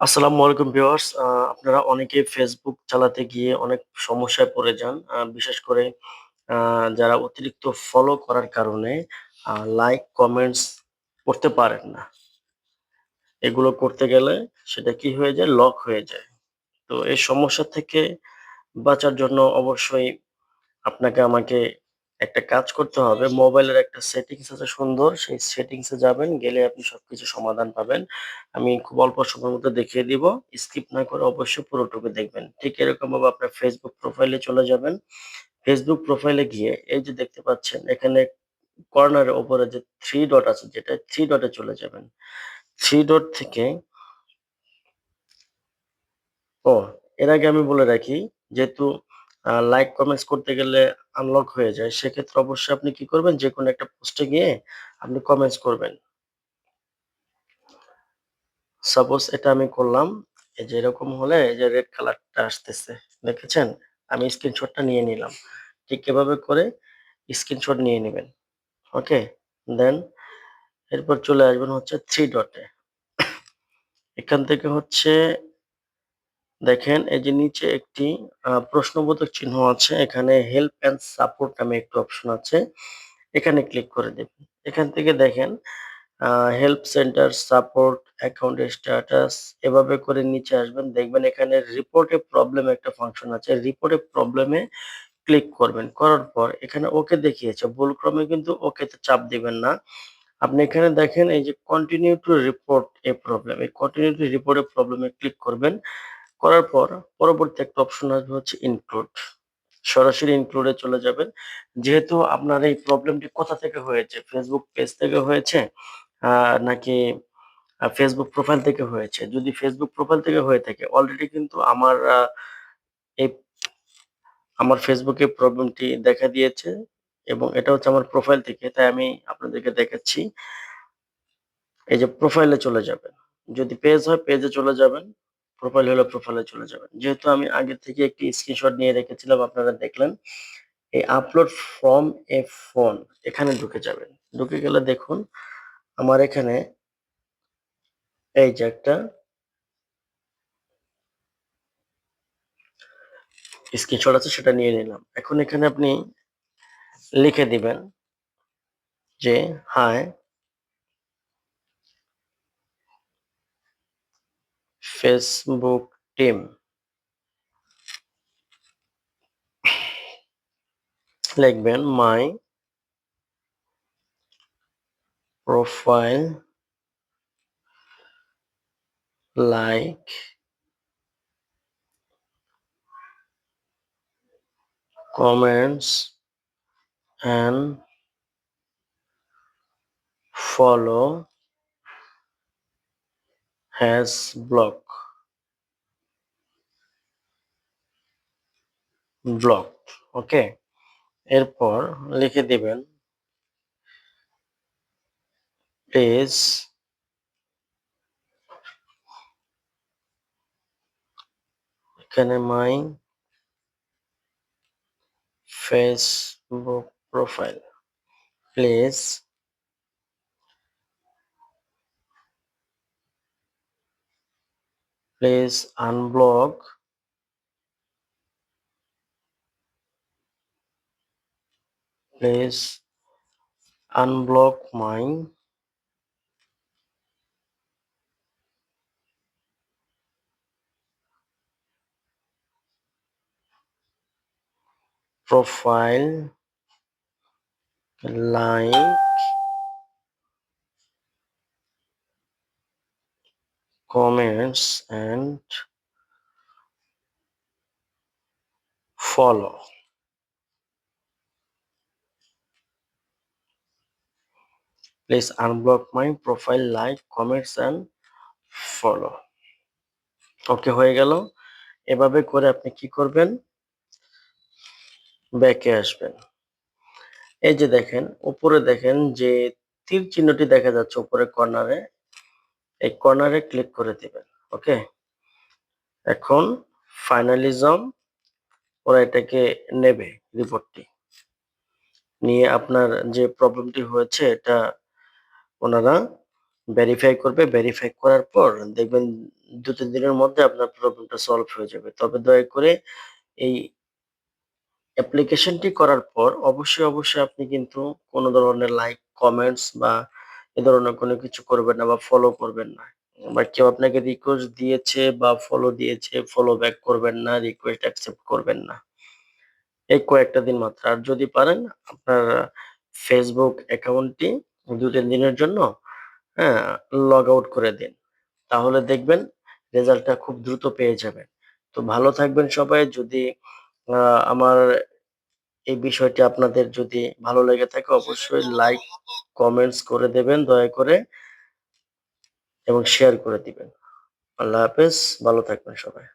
আসসালামু আলাইকুম ভিউয়ার্স। আপনারা অনেকে ফেসবুক চালাতে গিয়ে অনেক সমস্যায় পড়ে যান। বিশেষ করে যারা অতিরিক্ত ফলো করার কারণে লাইক, কমেন্টস করতে পারেন না। এগুলো করতে গেলে সেটা কি হয়ে যায়? লক হয়ে যায়। তো এই সমস্যা থেকে বাঁচার জন্য অবশ্যই আপনাকে আমাকে একটা কাজ করতে হবে। মোবাইলের একটা সেটিংস আছে সুন্দর। সেই সেটিংস যাবেন। গেলে আপনি সবকিছু সমাধান পাবেন। আমি খুব অল্প সময়ের মধ্যে দেখিয়ে দিব। স্কিপ না করে অবশ্যই পুরোটুকু দেখবেন। ঠিক এরকমভাবে আপনার ফেসবুক প্রোফাইলে চলে যাবেন। ফেসবুক প্রোফাইলে গিয়ে এই যে দেখতে পাচ্ছেন, এখানে কর্নারের উপরে যে থ্রি ডট আছে, যেটা থ্রি ডটে চলে যাবেন। থ্রি ডট থেকে ও, এর আগে আমি বলে রাখি, যেহেতু লাইক কমেন্টস করতে গেলে আনলক হয়ে যায়। সেক্ষেত্রে অবশ্যই আপনি কি করবেন? যে কোনো একটা পোস্টে গিয়ে আপনি কমেন্টস করবেন। সাপোজ এটা আমি করলাম। এই যে এরকম হলে এই যে রেড কালারটা আসতেছে। দেখেছেন? আমি স্ক্রিনশটটা নিয়ে নিলাম। ঠিক এভাবে করে স্ক্রিনশট নিয়ে নেবেন ওকে? দেন এরপর চলে আসবেন হচ্ছে থ্রি ডটে। এখান থেকে হচ্ছে দেখেন এই যে নিচে একটি প্রশ্নবোধক চিহ্ন আছে। এখানে হেল্প অ্যান্ড সাপোর্ট নামে একটি অপশন আছে। এখানে ক্লিক করে দেবেন। এখান থেকে দেখেন help centre, support, account status এভাবে করে নিচে আসবেন। দেখবেন এখানে রিপোর্ট প্রবলেম একটা ফাংশন আছে। রিপোর্ট প্রবলেমে ক্লিক করবেন। করার পর এখানে ওকে দেখিয়েছে। ভুলক্রমে কিন্তু ওকে তে চাপ দিবেন না। আপনি এখানে দেখেন এই যে continue to report a problem. এই continue to report problem click করবেন। করার পর পরবর্তী একটা অপশন আসবে হচ্ছে ইনক্লুড। সরাসরি ইনক্লুড চলে যাবেন। যেহেতু আপনার এই প্রবলেমটি কোথা থেকে হয়েছে? ফেসবুক পেজ থেকে হয়েছে নাকি ফেসবুক প্রোফাইল থেকে হয়েছে? যদি ফেসবুক প্রোফাইল থেকে হয়ে থাকে অলরেডি কিন্তু আমার এই আমার এ প্রবলেমটি দেখা দিয়েছে এবং এটা হচ্ছে আমার প্রোফাইল থেকে। তাই আমি আপনাদেরকে দেখাচ্ছি। এই যে প্রোফাইলে চলে যাবেন। যদি পেজ হয় পেজে চলে যাবেন। প্রোফাইল হলে প্রোফাইলে চলে যাবেন। যেহেতু আমি আগে থেকে একটি স্ক্রিনশট নিয়ে রেখেছিলাম, আপনারা দেখলেন। এই আপলোড ফ্রম এ ফোন এখানে ঢুকে যাবেন। ঢুকে গেলে দেখুন, আমার এখানে এই যে একটা স্ক্রিনশট আছে, সেটা নিয়ে নিলাম। এখন এখানে আপনি লিখে দিবেন যে হাই ফেসবুক টিম লিখবেন my profile like comments and follow has block. Blocked okay এরপর লিখে দিবেন প্লিজ এখানে my Facebook profile please Please unblock. Please unblock my profile. Like. Comments and follow please unblock my profile like comments and follow okay হয়ে গেল এভাবে করে আপনি কি করবেন ব্যাকে আসবেন এই যে দেখেন উপরে দেখেন যে তীর চিহ্নটি দেখা যাচ্ছে উপরে কর্নারে এই কর্নারে ক্লিক করে দিবেন ওকে এখন ফাইনালিজম ওরা এটাকে নেবে রিপোর্টটি নিয়ে আপনার যে প্রবলেমটি হয়েছে এটা ওনারা ভেরিফাই করবে। ভেরিফাই করার পর দেখবেন ২-৩ দিনের মধ্যে আপনার প্রবলেমটা সলভ হয়ে যাবে। তবে দয়া করে এই অ্যাপ্লিকেশনটি করার পর অবশ্যই, অবশ্যই আপনি কিন্তু কোনো ধরনের লাইক, কমেন্টস বা এ ধরনের কোনো কিছু করবেন না বা ফলো করবেন না। বা কেউ আপনাকে রিকোয়েস্ট দিয়েছে বা ফলো দিয়েছে, ফলো ব্যাক করবেন না, রিকোয়েস্ট অ্যাকসেপ্ট করবেন না। এই কয়েকটা দিন মাত্র। আর যদি পারেন আপনার ফেসবুক অ্যাকাউন্টটি ২-৩ দিনের জন্য হ্যাঁ, লগ আউট করে দিন। তাহলে দেখবেন রেজাল্টটা খুব দ্রুত পেয়ে যাবেন। তো ভালো থাকবেন সবাই। যদি আমার এই বিষয়টি আপনাদের যদি ভালো লেগে থাকে অবশ্যই লাইক, কমেন্টস করে দেবেন দয়া করে। এবং শেয়ার করে দিবেন। আল্লাহ হাফেজ। ভালো থাকবেন সবাই।